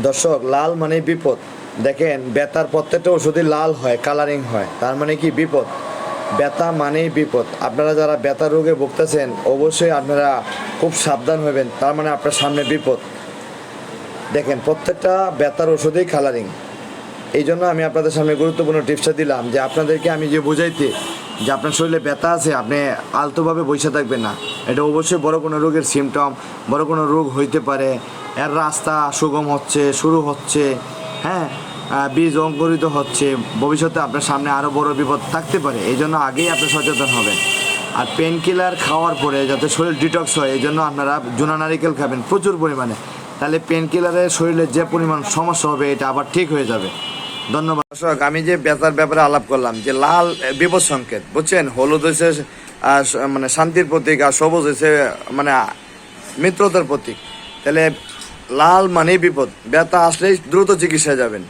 দর্শক, লাল মানে বিপদ। দেখেন বেতার প্রত্যেকটা ওষুধই লাল হয়, কালারিং হয়। তার মানে কি বিপদ? ব্যথা মানেই বিপদ। আপনারা যারা ব্যথা রোগে ভুগতেছেন, অবশ্যই আপনারা খুব সাবধান হবেন। তার মানে আপনার সামনে বিপদ। দেখেন, প্রত্যেকটা ব্যথার ওষুধেই কালারিং। এই জন্য আমি আপনাদের সামনে গুরুত্বপূর্ণ টিপসটা দিলাম যে আপনাদেরকে আমি যে বুঝাইতে যে আপনার শরীরে ব্যথা আছে, আপনি আলতোভাবে বসে থাকবেন না। এটা অবশ্যই বড় কোনো রোগের সিমটম বড় কোনো রোগ হইতে পারে। এর রাস্তা সুগম হচ্ছে, শুরু হচ্ছে হ্যাঁ? বীজ অঙ্কুরিত হচ্ছে। ভবিষ্যতে আপনার সামনে আরও বড় বিপদ থাকতে পারে। এই জন্য আগেই আপনি সচেতন হবেন। আর পেন কিলার খাওয়ার পরে যাতে শরীর ডিটক্স হয়, এই জন্য আপনারা জুনা নারিকেল খাবেন প্রচুর পরিমাণে। তাহলে পেন কিলারের শরীরে যে পরিমাণ সমস্যা হবে, এটা আবার ঠিক হয়ে যাবে। ধন্যবাদ। দর্শক, আমি যে ব্যথার ব্যাপারে আলাপ করলাম, যে লাল বিপদ সংকেত, বুঝছেন? হলুদ হয়েছে মানে শান্তির প্রতীক আর সবুজ হয়েছে মানে মিত্রতার প্রতীক। তাহলে লাল মানে বিপদ। ব্যথা আসলেই দ্রুত চিকিৎসা যাবেন।